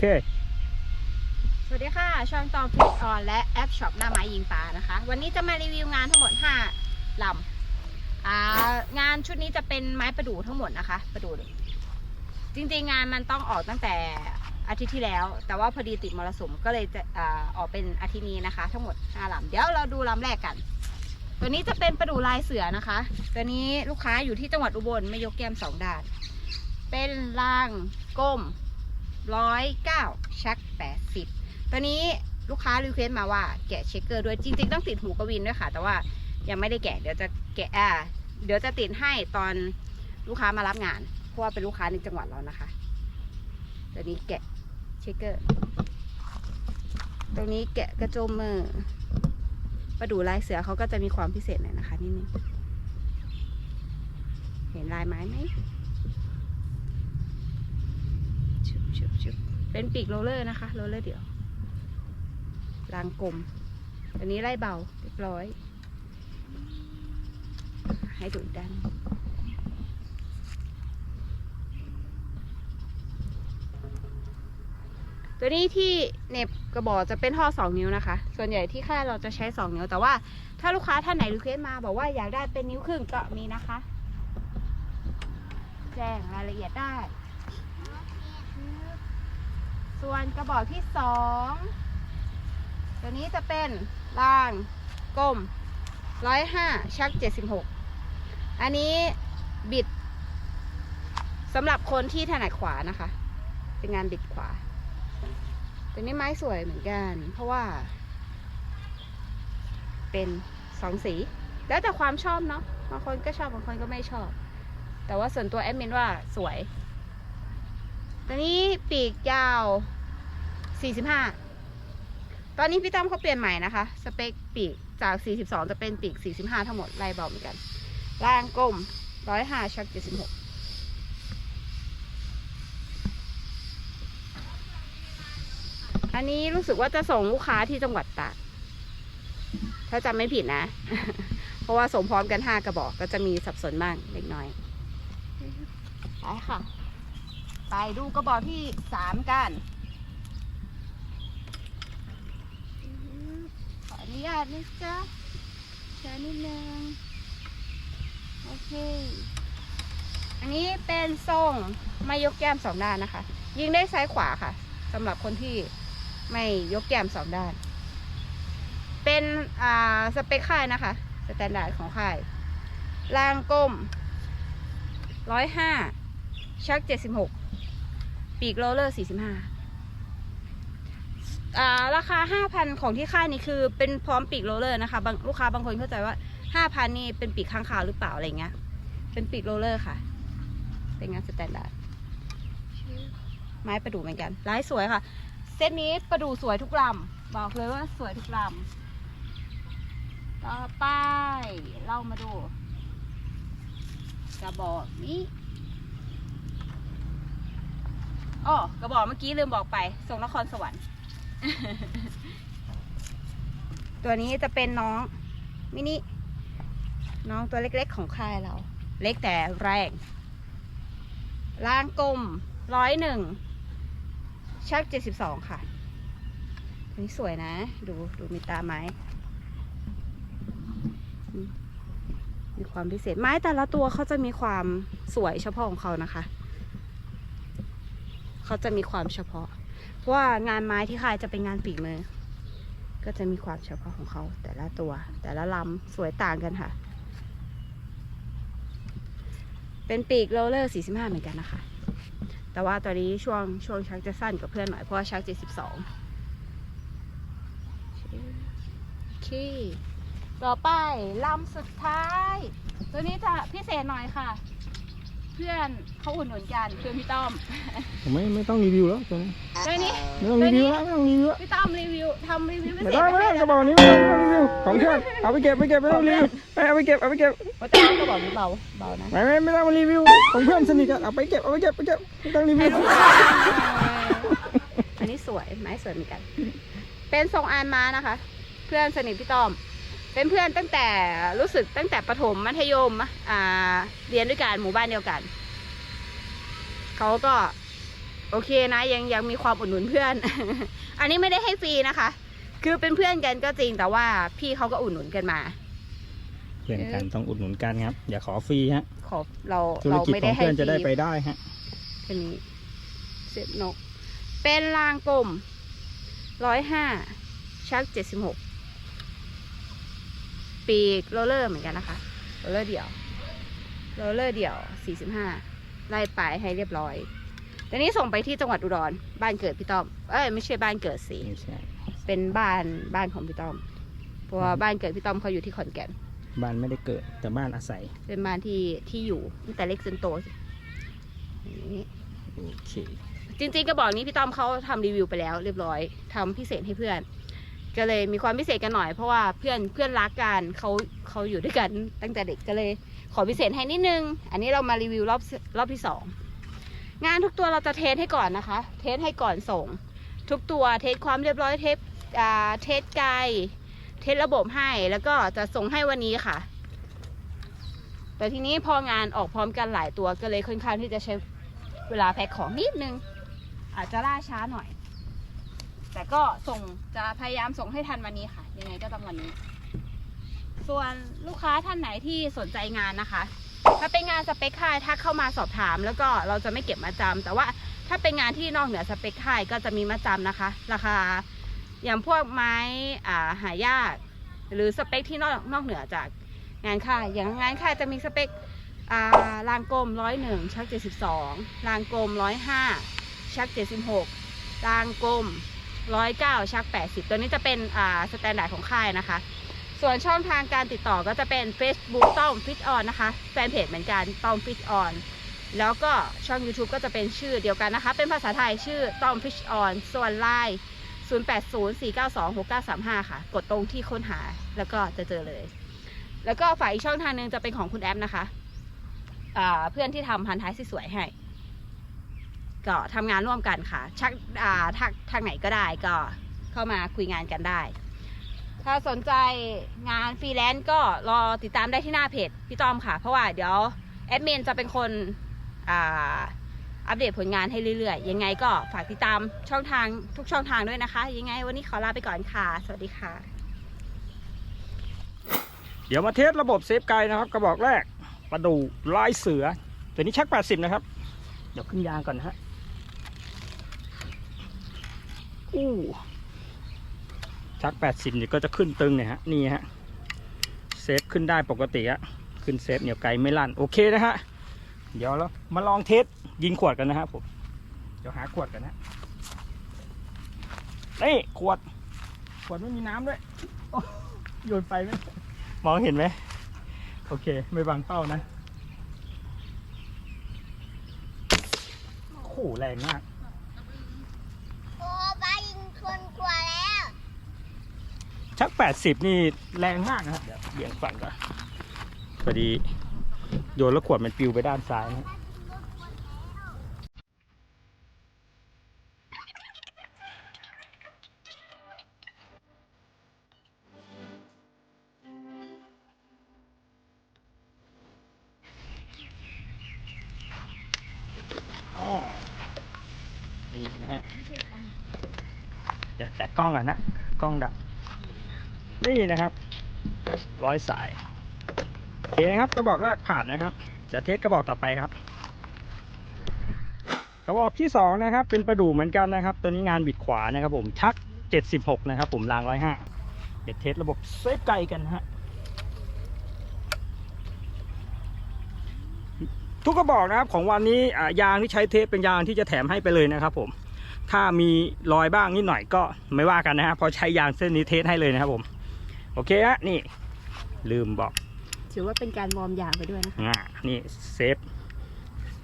เลยโอเค สวัสดีค่ะ ช่องตองคลิปออนและแอปช็อปหน้าไม้ยิงปลานะคะ วันนี้จะมารีวิวงานทั้งหมด 5ลำอ่างานชุดนี้จะเป็นไม้ประดู่ทั้งหมดนะคะ ประดู่จริงๆงานมันต้องออกตั้งแต่อาทิตย์ที่แล้ว แต่ว่าพอดีติดมรสุมก็เลยจะอ่าออกเป็นอาทิตย์นี้นะคะ ทั้งหมด5ลำเดี๋ยวเราดูลำแรกกัน ตัวนี้จะเป็นประดู่ลายเสือนะคะ ตัวนี้ลูกค้าอยู่ที่จังหวัดอุบลไม่ยกแก้มสองด้านเป็นรางก้ม ร้อยเก้าชักแปดสิบตอนนี้ลูกค้ารีเควสมาว่าแกะเช็คเกอร์ด้วยจริง ๆ ต้องติดหูกระวินด้วยค่ะ แต่ว่ายังไม่ได้แกะเดี๋ยวจะแกะอ่าเดี๋ยวจะติดให้ตอนลูกค้ามารับงาน เพราะว่าเป็นลูกค้าในจังหวัดเรานะคะตอนนี้แกะเช็คเกอร์ตรงนี้แกะกระโจมมือประดูลายเสือเขาก็จะมีความพิเศษหน่อยนะคะนิดนึงเห็นลายไม้ไหม ชบชบเป็นปีกโรลเลอร์นะคะโรลเลอร์เดี่ยวรางกลมตัวนี้ไล่เบาเรียบร้อย ให้ดูด้านตัวนี้ที่เน็บกระบอกจะเป็นท่อสองนิ้วนะคะ ส่วนใหญ่ที่ค่ายเราจะใช้สองนิ้ว แต่ว่าถ้าลูกค้าท่านไหนรีเควสต์มา บอกว่าอยากได้เป็นนิ้วครึ่งก็มีนะคะ แจ้งรายละเอียดได้ ส่วนกระบอกที่สองตัวนี้จะเป็นล่างกลมร้อยห้าชักเจ็ดสิบหกอันนี้บิดสำหรับคนที่ถนัดขวานะคะ เป็นงานบิดขวา ตัวนี้ไม้สวยเหมือนกัน เพราะว่า เป็นสองสี แล้วแต่ความชอบเนาะบางคนก็ชอบบางคนก็ไม่ชอบ แต่ว่าส่วนตัวแอดมินว่าสวย ตัวนี้ปีกยาว 45 ตอนนี้พี่ตั้มเขาเปลี่ยนใหม่นะคะ สเปคปีกจาก 42 จะเป็นปีก 45 ทั้งหมดไล่เบาเหมือนกัน ล่างกลม105ชัก 76อันนี้รู้สึกว่าจะส่งลูกค้าที่จังหวัดตาก ถ้าจำไม่ผิดนะ เพราะว่าส่งพร้อมกัน5กระบอกก็จะมีสับสนบ้างเล็กน้อย ไปค่ะ ไปดูกระบอกที่3กันขออนุญาตนะจ๊ะแชร์นิดนึงโอเค อันนี้เป็นทรงไม่ยกแก้มสองด้านนะคะ ยิงได้ซ้ายขวาค่ะสำหรับคนที่ไม่ยกแก้มสองด้าน เป็นอ่าสเปคค่ายนะคะสแตนดาร์ดของค่ายล่างก้มร้อยห้าชักเจ็ดสิบหก ปีกโรลเลอร์สี่สิบห้าอ่าราคา5,000ของที่ค่ายนี่คือเป็นพร้อมปีกโรลเลอร์นะคะบางลูกค้าบางคนเข้าใจว่า5,000นี่เป็นปีกข้างคาวหรือเปล่าอะไรเงี้ย เป็นปีกโรลเลอร์ค่ะ เป็นงานสแตนดาร์ดไม้ประดู่เหมือนกันลายสวยค่ะ เซตนี้ประดู่สวยทุกลำบอกเลยว่าสวยทุกลำต่อไปเรามาดูกระบอกนี้ อ๋อกระบอกเมื่อกี้ลืมบอกไป ส่งนครสวรรค์ ตัวนี้จะเป็นน้องมินิน้องตัวเล็กๆของค่ายเรา เล็กแต่แรงล่างกลมร้อยหนึ่งชักเจ็ดสิบสองค่ะตัวนี้สวยนะ ดูดูมีตาไม้อืมมีความพิเศษไม้แต่ละตัวเขาจะมีความสวยเฉพาะของเขานะคะ เขาจะมีความเฉพาะ เพราะว่างานไม้ที่ค่ายจะเป็นงานปีกมือ ก็จะมีความเฉพาะของเขา แต่ละตัว แต่ละลำสวยต่างกันค่ะ เป็นปีกโรเลอร์45 เหมือนกันนะคะ แต่ว่าตอนนี้ช่วงช่วงชักจะสั้นกว่าเพื่อนหน่อยเพราะว่าชัก 72โอเคต่อไปลำสุดท้าย ตัวนี้จะพิเศษหน่อยค่ะ พื่อนเขาอุ่นหนุนกันเพื่อนพี่ต้อมผมไม่ไม่ต้องรีวิวแล้วตัวนี้ตัวนี้ไม่ต้องรีวิวแล้วไม่ต้องรีวิวแล้วพี่ต้อมรีวิวทำรีวิวพิไม่เศษต้องไม่ให้ต้องกนะระบอกนี้ไม่ต้องไม่ต้องรีวิวของเพื่อนเอาไปเก็บไปเก็บไม่ต้องรีวิวไปเอาไปเก็บเอาไปเก็บว่าแต่ว่ากระบอกนี้เบาเบานะไม่ไม่ไม่ต้องมารีวิวของเพื่อนสนิทกันเอาไปเก็บเอาไปเก็บไปเก็บไม่ต้องรีวิวอันนี้สวยไม้สวยเหมือนกัน เป็นทรงอานมานะคะ เพื่อนสนิทพี่ต้อม เป็นเพื่อนตั้งแต่รู้สึกตั้งแต่ประถมมัธยมอ่าเรียนด้วยกันหมู่บ้านเดียวกันเขาก็ โอเคนะยังยังมีความอุดหนุนเพื่อน อันนี้ไม่ได้ให้ฟรีนะคะ คือเป็นเพื่อนกันก็จริงแต่ว่าพี่เขาก็อุดหนุนกันมาเพื่อนกันต้องอุดหนุนกันครับ อย่าขอฟรีฮะขอเราธุรเรากิจไม่ขได้องให้เพื่อนจะได้ฟไปรีได้ฮะอันนี้เสียบนก เป็นรางกลมร้อยห้าชักเจ็ดสิบหก ปีกโรลเลอร์เหมือนกันนะคะโรลเลอร์เดี่ยวโรลเลอร์เดี่ยวสี่สิบห้าไล่ไปให้เรียบร้อยตอนนี้ส่งไปที่จังหวัดอุดร บ้านเกิดพี่ต้อม เอ้ยไม่ใช่บ้านเกิดสิไม่ใช่เป็นบ้านบ้านของพี่ต้อม เพราะว่าบ้านเกิดพี่ต้อมเขาอยู่ที่ขอนแก่น บ้านไม่ได้เกิดแต่บ้านอาศัย เป็นบ้านที่ที่อยู่ตั้งแต่เล็กจนโตอย่างนี้โอเค จริงๆกระบอกนี้พี่ต้อมเขาทำรีวิวไปแล้ว เรียบร้อยทำพิเศษให้เพื่อน ก็เลยมีความพิเศษกันหน่อยเพราะว่าเพื่อนเพื่อนรักกันเขาเขาอยู่ด้วยกันตั้งแต่เด็กก็เลย ขอพิเศษให้นิดนึง อันนี้เรามารีวิวรอบรอบที่สองงานทุกตัวเราจะเทสให้ก่อนนะคะ เทสให้ก่อนส่ง ทุกตัวเทสความเรียบร้อยเทสอ่าเทสไกลเทสระบบให้แล้วก็จะส่งให้วันนี้ค่ะ แต่ทีนี้พองานออกพร้อมกันหลายตัวก็เลยค่อนข้างที่จะใช้เวลาแพ็คของนิดนึง อาจจะล่าช้าหน่อย แต่ก็ส่งจะพยายามส่งให้ทันวันนี้ค่ะ ยังไงก็ต้องวันนี้ ส่วนลูกค้าท่านไหนที่สนใจงานนะคะ ถ้าเป็นงานสเปคไฮถ้าเข้ามาสอบถาม แล้วก็เราจะไม่เก็บมาจำแต่ว่าถ้าเป็นงานที่นอกเหนือสเปคไฮก็จะมีมาจำนะคะ ราคาอย่างพวกไม้อ่าหายาก หรือสเปคที่นอกนอกเหนือจากงานค่ายอย่างงานค่ายจะมีสเปคอ่ารางกลมร้อยหนึ่งชักเจ็ดสิบสองรางกลมร้อยห้าชักเจ็ดสิบหกรางกลม ร้อยเก้าชักแปดสิบตัวนี้จะเป็นอ่าสแตนดาร์ดของค่ายนะคะ ส่วนช่องทางการติดต่อก็จะเป็น Facebook ต้อมฟิตออนนะคะแฟนเพจเหมือนกันต้อมฟิตออนแล้วก็ช่อง YouTube ก็จะเป็นชื่อเดียวกันนะคะ เป็นภาษาไทยชื่อต้อมฟิชออนส่วนไลน์0804926935 ค่ะ กดตรงที่ค้นหาแล้วก็จะเจอเลย แล้วก็ฝ่ายอีกช่องทางหนึ่งจะเป็นของคุณแอปนะคะอ่าเพื่อนที่ทำพันท้ายสวยให้ ก็ทำงานร่วมกันค่ะชักอ่าทางทางไหนก็ได้ก็เข้ามาคุยงานกันได้ ถ้าสนใจงานฟรีแลนซ์ก็รอติดตามได้ที่หน้าเพจพี่ต้อมค่ะ เพราะว่าเดี๋ยวแอดมินจะเป็นคนอ่าอัปเดตผลงานให้เรื่อยๆ ยังไงก็ฝากติดตามช่องทางทุกช่องทางด้วยนะคะ ยังไงวันนี้ขอลาไปก่อนค่ะ สวัสดีค่ะ เดี๋ยวมาเทสระบบเซฟไกลนะครับ กระบอกแรก ประดูลายเสือ ตัวนี้ชัก 80 นะครับ เดี๋ยวขึ้นยางก่อนนะฮะ อู้ชัก80เนี่ยก็จะขึ้นตึงเนี่ยฮะนี่ฮะเซฟขึ้นได้ปกติอะขึ้นเซฟเหนียวไกลไม่ลั่นโอเคนะฮะเดี๋ยวเรามาลองเทสยิงขวดกันนะครับผมเดี๋ยวหาขวดกันนะนี่ขวด ขวดไม่มีน้ำด้วยโอ้โยนไปไหมมองเห็นไหมโอเค ไม่บังเป้านะโอ้โหแรงมาก โอ้ปลายิงคนกลัวแล้ว ชัก80นี่แรงมากนะครับเดี๋ยวเบี่ยงฝั่งก่อนพอดีโยนแล้วขวดมันปิวไปด้านซ้ายนะอ๋อนี่นะฮะเดี๋ยวแตะกล้องก่อนนะ กล้องดับ นี่นะครับ ร้อยสายโอเคนะครับกระบอกแรกผ่านนะครับ จะเทสกระบอกต่อไปครับ กระบอกที่สองนะครับ เป็นประดู่เหมือนกันนะครับ ตัวนี้งานบิดขวานะครับ ผมชัก 76 นะครับ ผมรางร้อยห้าเดี๋ยวเทสระบบเซฟไกลกันฮะทุกกระบอกนะครับของวันนี้ยางที่ใช้เทสเป็นยางที่จะแถมให้ไปเลยนะครับ ผม ถ้ามีรอยบ้างนิดหน่อยก็ไม่ว่ากันนะฮะพราะใช้ยางเส้นนี้เทสให้เลยนะครับผม โอเคฮะนี่ ลืมบอกถือว่าเป็นการวอร์มยางไปด้วยนะคะอ่านี่เซฟ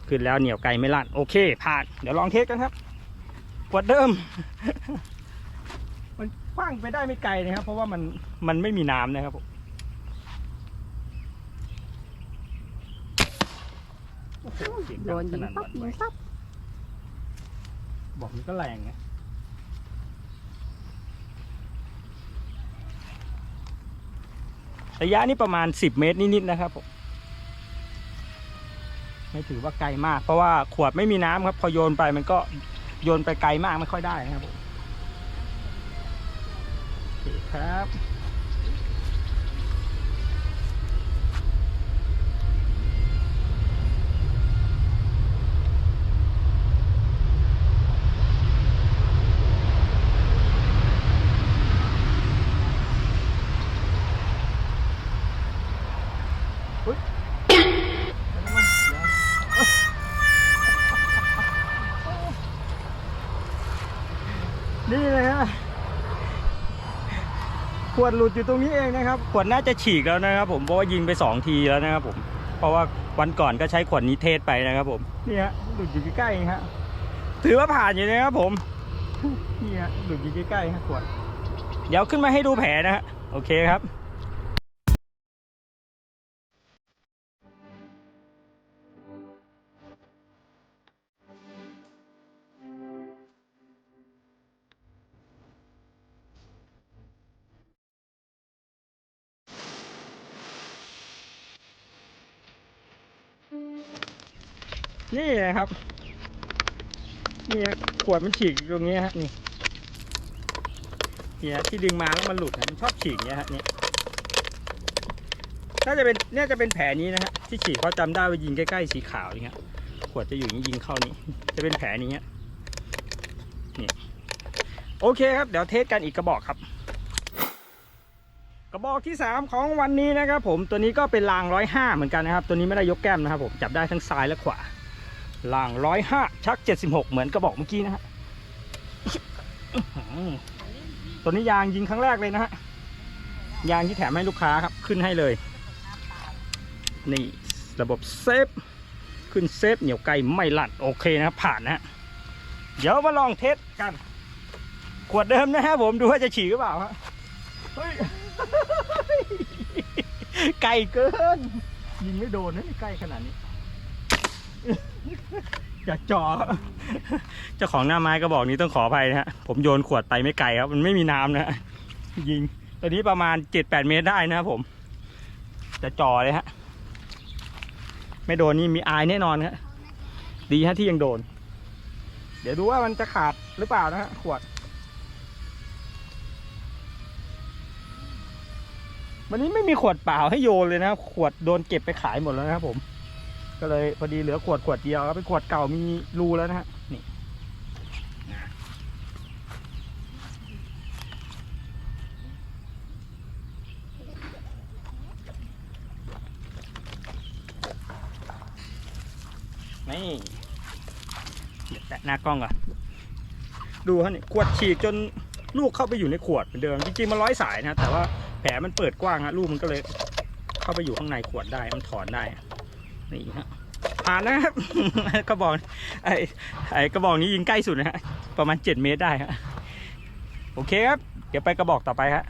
ขึ้นแล้วเหนียวไกลไม่ลั่นโอเค ผ่าน เดี๋ยวลองเทสกันครับกวดเดิม มันคว้างไปได้ไม่ไกลนะครับ เพราะว่ามันมันไม่มีน้ำนะครับผมโอ้โหเสีงโดดันยิงสปั๊บหยิวั่งไหวปั๊บบอกมันก็แรงนะ ระยะนี้ประมาณ 10 เมตรนิดๆนะครับผมไม่ถือว่าไกลมาก เพราะว่าขวดไม่มีน้ำครับ พอโยนไปมันก็โยนไปไกลมากไม่ค่อยได้นะครับผมโอเคครับ นี่เลยฮะขวดหลุดอยู่ตรงนี้เองนะครับ ขวดน่าจะฉีกแล้วนะครับ ผมเพราะว่ายิงไปสองทีแล้วนะครับ ผม เพราะว่าวันก่อนก็ใช้ขวดนี้เทศไปนะครับ ผมนี่ฮะหลุดอยู่ใกล้ๆเองฮะถือว่าผ่านอยู่นะครับผมนี่ฮะหลุดอยู่ใกล้ๆฮะขวด เดี๋ยวขึ้นมาให้ดูแผลนะฮะโอเคครับ นี่ครับ นี่ขวดมันฉีกตรงนี้ฮะนี่เนี่ยที่ดึงมาแล้วมันหลุดนะมันชอบฉีกเนี่ยฮะนี่น่าจะเป็นน่าจะเป็นแผลนี้นะฮะที่ฉีกเพราะจำได้ว่ายิงใกล้ๆสีขาวอย่างเงี้ยขวดจะอยู่อย่างนี้ยิงเข้านี้ จะเป็นแผลนี้ฮะนี่โอเคครับ เดี๋ยวเทสกันอีกกระบอกครับ กระบอกที่สามของวันนี้นะครับผมตัวนี้ก็เป็นรางร้อยห้าเหมือนกันนะครับ ตัวนี้ไม่ได้ยกแก้มนะครับผมจับได้ทั้งซ้ายและขวา ล่างร้อยห้าชักเจ็ดสิบหกเหมือนกระบอกเมื่อกี้นะฮะตัวนี้ยางยิงครั้งแรกเลยนะฮะยางที่แถมให้ลูกค้าครับขึ้นให้เลย นี่ระบบเซฟขึ้นเซฟเหนียวไกลไม่หลั่นโอเคนะครับผ่านนะฮะเดี๋ยวมาลองเทสกัน ขวดเดิมนะฮะผมดูว่าจะฉีกหรือเปล่าฮะเฮ้ยไกลเกิน ยิงไม่โดนนะนี่ใกล้ขนาดนี้ อย่าจ่อเจ้าของหน้าไม้ก็บอกนี้ต้องขออภัยนะฮะผมโยนขวดไปไม่ไกลครับ มันไม่มีน้ำนะยิงตัวนี้ประมาณเจ็ดแปดเมตรได้นะครับผมจะจ่อเลยฮะ ไม่โดนนี่มีอายแน่นอนฮะดีฮะที่ยังโดน เดี๋ยวดูว่ามันจะขาดหรือเปล่านะฮะขวด วันนี้ไม่มีขวดเปล่าให้โยนเลยนะขวดโดนเก็บไปขายหมดแล้วนะครับผม ก็เลยพอดีเหลือขวดขวดเดียวครับเป็นขวดเก่ามีรูแล้วนะฮะนี่นี่เดี๋ยวแตะหน้ากล้องก่อนดูฮะนี่ขวดฉีกจนลูกเข้าไปอยู่ในขวดเหมือนเดิมจริงๆมันร้อยสายนะแต่ว่าแผลมันเปิดกว้างฮะลูกมันก็เลย เข้าไปอยู่ข้างในขวดได้มันถอนได้ นี่ฮะผ่านนะครับกระบอกไอ้ไอ้กระบอกนี้ยิงใกล้สุดนะฮะประมาณ 7 เมตรได้ฮะโอเคครับ เดี๋ยวไปกระบอกต่อไปฮะ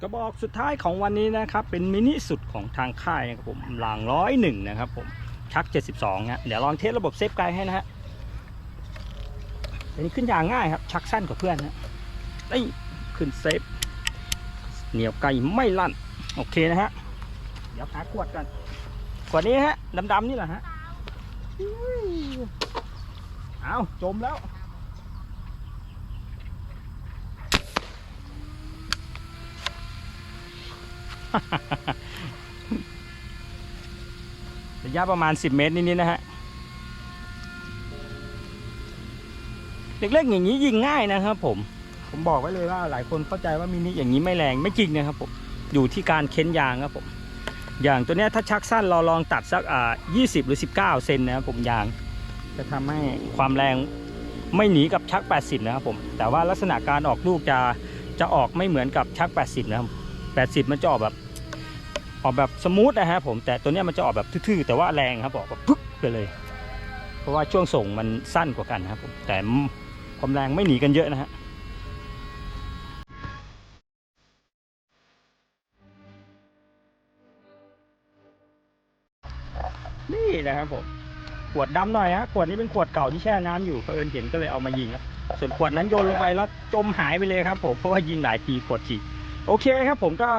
กระบอกสุดท้ายของวันนี้นะครับ เป็นมินิสุดของทางค่ายนะครับผมหลังร้อยหนึ่งนะครับผมชัก 72ฮะเดี๋ยวลองเทสระบบเซฟไกลให้นะฮะอันนี้ขึ้นอย่างง่ายครับ ชักสั้นกว่าเพื่อนนะไอ้ยขึ้นเซฟเหนียวไกลไม่ลั่น โอเคนะฮะ เดี๋ยวหาขวดกันข วดนี้ฮะดำๆนี่แหละฮะเอาจมแล้วระยะประมาณ 10 เมตรนิดๆนะฮะ เล็กๆอย่างนี้ยิงง่ายนะครับผม ผมบอกไว้เลยว่าหลายคนเข้าใจว่ามินิอย่างนี้ไม่แรงไม่จริงนะครับผม อยู่ที่การเค้นยางครับผม อย่างตัวนี้ถ้าชักสั้นเราลองตัดสักอ่า20 หรือ 19 เซนนะครับผมยาง จะทำให้ความแรงไม่หนีกับชัก 80 นะครับผม แต่ว่าลักษณะการออกลูกจะจะออกไม่เหมือนกับชัก 80 นะครับ 80 มันจะออกแบบออกแบบสมูทนะฮะผมแต่ตัวนี้มันจะออกแบบทื่อๆแต่ว่าแรงครับออกแบบปึ๊กไปเลย เพราะว่าช่วงส่งมันสั้นกว่ากันนะครับผมแต่ความแรงไม่หนีกันเยอะนะฮะ นะครับผม ขวดดำหน่อยฮะ ขวดนี้เป็นขวดเก่าที่แช่น้ำอยู่เผอิญเห็นก็เลยเอามายิงครับส่วนขวดนั้นโยนลงไปแล้วจมหายไปเลยครับ ผม เพราะว่ายิงหลายทีขวดฉีกโอเคครับ ผมก็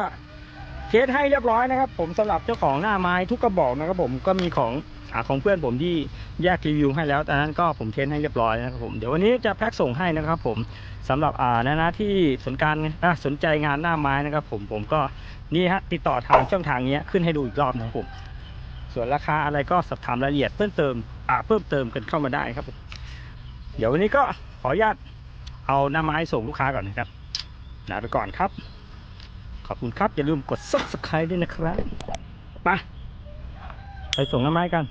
เทสให้เรียบร้อยนะครับ ผมสำหรับเจ้าของหน้าไม้ทุกกระบอกนะครับ ผมก็มีของอของเพื่อนผมที่แยกรีวิวให้แล้วตอนนั้นก็ผมเทสให้เรียบร้อยนะครับผม เดี๋ยววันนี้จะแพ็คส่งให้นะครับ ผมสำหรับอ่านะนะที่สนการอะสนใจงานหน้าไม้นะครับ ผมผมก็นี่ฮะติดต่อทางช่องทางนี้ขึ้นให้ดูอีกรอบนะครับผม ส่วนราคาอะไรก็สอบถามรายละเอียดเพิ่มเติมอ่าเพิ่มเติมกันเข้ามาได้ครับ เดี๋ยววันนี้ก็ขออนุญาตเอาหน้าไม้ส่งลูกค้าก่อนนะครับลาไปก่อนครับ ขอบคุณครับ อย่าลืมกด subscribe ด้วยนะครับไปไปส่งหน้าไม้กัน